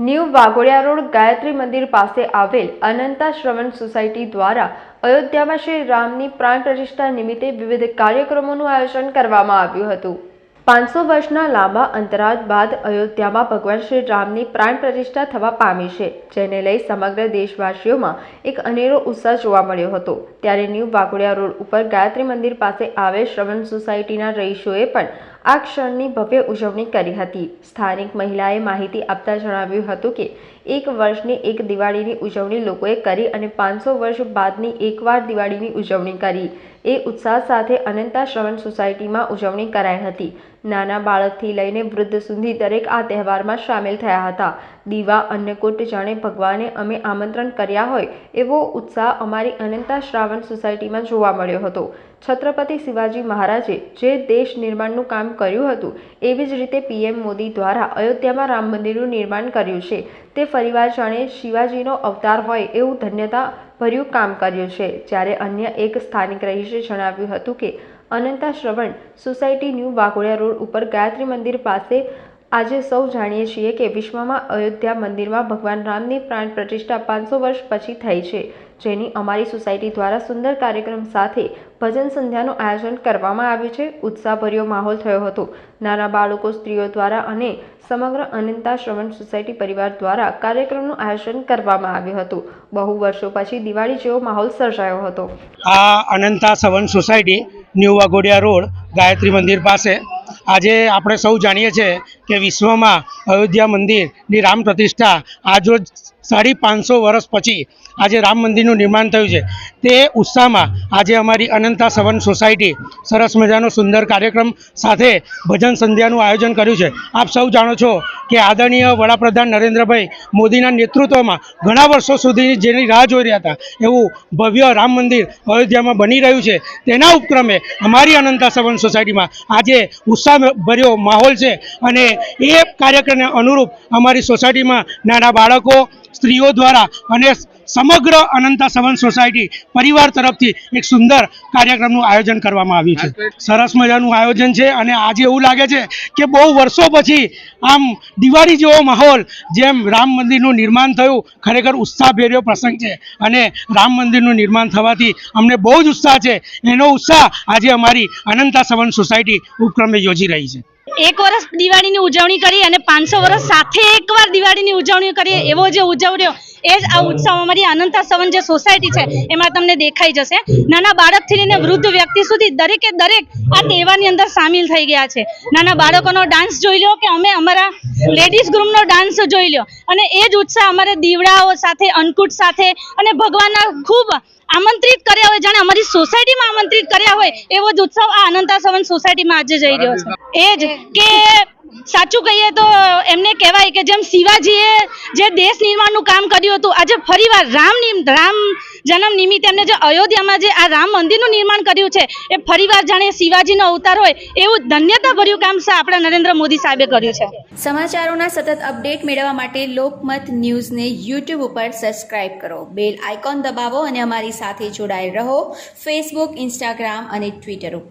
New Waghodia road Gayatri મંદિર પાસે આવેલ અનંતા શ્રવણ સોસાયટી દ્વારા અયોધ્યામાં શ્રી રામની પ્રાણ પ્રતિષ્ઠા નિમિત્તે વિવિધ કાર્યક્રમોનું આયોજન કરવામાં આવ્યું હતું. પાંચસો વર્ષના લાંબા અંતરાળ બાદ અયોધ્યામાં ભગવાન શ્રી રામની પ્રાણ પ્રતિષ્ઠા થવા પામી છે, જેને લઈ સમગ્ર દેશવાસીઓમાં એક અનેરો ઉત્સાહ જોવા મળ્યો હતો. ત્યારે ન્યૂ વાઘોડિયા રોડ ઉપર ગાયત્રી મંદિર પાસે આવેલ શ્રવણ સોસાયટીના રહીશોએ પણ આ ક્ષણની ભવ્ય ઉજવણી કરી હતી. સ્થાનિક મહિલાએ માહિતી આપતા જણાવ્યું હતું કે, એક વર્ષની એક દિવાળીની ઉજવણી લોકોએ કરી અને પાંચસો વર્ષ બાદની એકવાર દિવાળીની ઉજવણી કરી. એ ઉત્સાહ સાથે અનંતા શ્રવણ સોસાયટીમાં ઉજવણી કરાઈ હતી. નાના બાળકથી લઈને વૃદ્ધ સુધી દરેક આ તહેવારમાં સામેલ થયા હતા. દીવા અન્નકૂટ જાણે ભગવાને અમે આમંત્રણ કર્યા હોય, એવો ઉત્સાહ અમારી અનંતા શ્રાવણ સોસાયટીમાં જોવા મળ્યો હતો. છત્રપતિ શિવાજી મહારાજે જે દેશ નિર્માણનું કામ કર્યું હતું, એવી જ રીતે પીએમ મોદી દ્વારા અયોધ્યામાં રામ મંદિરનું નિર્માણ કર્યું છે. તે ફરીવાર જાણે શિવાજીનો અવતાર હોય એવું ધન્યતા ભર્યું કામ કર્યું છે. જ્યારે અન્ય એક સ્થાનિક રહીશે જણાવ્યું હતું કે, Ananta Shravan society new Waghodia road ઉપર ગાયત્રી મંદિર પાસે આજે સૌ જાણીએ છીએ કે વિશ્વમાં અયોધ્યા મંદિરમાં ભગવાન રામની પ્રાણ પ્રતિષ્ઠા પાંચસો વર્ષ પછી થઈ છે, જેની અમારી સોસાયટી દ્વારા સુંદર કાર્યક્રમ સાથે ભજન સંધ્યાનું આયોજન કરવામાં આવ્યું છે. ઉત્સાહભર્યો માહોલ થયો હતો. નાના બાળકો, સ્ત્રીઓ દ્વારા અને સમગ્ર અનંતા શ્રવણ સોસાયટી પરિવાર દ્વારા કાર્યક્રમનું આયોજન કરવામાં આવ્યું હતું. બહુ વર્ષો પછી દિવાળી જેવો માહોલ સર્જાયો હતો. આ Ananta Shravan society new Waghodia road, Gayatri મંદિર પાસે આજે આપણે સૌ જાણીએ છીએ કે વિશ્વમાં અયોધ્યા મંદિરની રામ પ્રતિષ્ઠા આજરોજ સાડી પાંચસો વર્ષ પછી આજે રામ મંદિરનું નિર્માણ થયું છે. તે ઉત્સાહમાં આજે અમારી અનંતા સવન સોસાયટી સરસ મજાનો સુંદર કાર્યક્રમ સાથે ભજન સંધ્યાનું આયોજન કર્યું છે. આપ સૌ જાણો છો કે આદરણીય વડાપ્રધાન નરેન્દ્રભાઈ મોદીના નેતૃત્વમાં ઘણા વર્ષો સુધી જેની રાહ જોઈ રહ્યા હતા એવું ભવ્ય રામ મંદિર અયોધ્યામાં બની રહ્યું છે. તેના ઉપક્રમે અમારી અનંતા સવન સોસાયટીમાં આજે ઉત્સાહભર્યો માહોલ છે અને એ કાર્યક્રમને અનુરૂપ અમારી સોસાયટીમાં નાના બાળકો સ્ત્રીઓ દ્વારા અને સમગ્ર અનંતા સવન સોસાયટી પરિવાર તરફથી એક સુંદર કાર્યક્રમનું આયોજન કરવામાં આવ્યું છે. સરસ મજાનું આયોજન છે અને આજે એવું લાગે છે કે બહુ વર્ષો પછી આમ દિવાળી જેવો માહોલ જેમ રામ મંદિરનું નિર્માણ થયું ખરેખર ઉત્સાહભેર્યો પ્રસંગ છે અને રામ મંદિરનું નિર્માણ થવાથી અમને બહુ જ ઉત્સાહ છે. એનો ઉત્સાહ આજે અમારી અનંતા સવન સોસાયટી ઉપક્રમે યોજી રહી છે. એક વર્ષ દિવાળીની ઉજવણી કરી અને પાંચસો વર્ષ સાથે એકવાર દિવાળીની ઉજવણી કરીએ એવો જે ઉજવણીઓ એ જ આ ઉત્સવ અમારી અનંતા સવન જે સોસાયટી છે એમાં તમને દેખાઈ જશે. નાના બાળકથી લઈને વૃદ્ધ વ્યક્તિ સુધી દરેકે દરેક આ તહેવારની અંદર સામેલ થઈ ગયા છે. નાના બાળકોનો ડાન્સ જોઈ લો કે અમે અમારા લેડીઝ ગ્રુપનો ડાન્સ જોઈ લો અને એ જ ઉત્સાહ અમારે દીવડાઓ સાથે અન્નકૂટ સાથે અને ભગવાનના ખૂબ આમંત્રિત કર્યા હોય, જાણે અમારી સોસાયટીમાં આમંત્રિત કર્યા હોય, એવો જ ઉત્સવ આ અનંતા સવન સોસાયટીમાં આજે જઈ રહ્યો છે. એ જ કે સાચું કહીએ તો એમને કહેવાય કે જેમ શિવાજીએ જે દેશ નિર્માણનું કામ કર્યું હતું, આજે ફરીવાર રામ રામ જન્મ નિમિત્તે એમને જે અયોધ્યામાં જે આ રામ મંદિરનું નિર્માણ કર્યું છે, એ ફરીવાર જાણે શિવાજીનો અવતાર હોય એવું ધન્યતાભર્યું કામ આપણા નરેન્દ્ર મોદી સાહેબે કર્યું છે. સમાચારોના સતત અપડેટ મેળવવા માટે લોકમત ન્યૂઝને યુટ્યુબ ઉપર સબસ્ક્રાઇબ કરો. બેલ આઇકોન દબાવો અને અમારી સાથે જોડાયેલ રહો. ફેસબુક ઇન્સ્ટાગ્રામ અને ટ્વિટર ઉપર.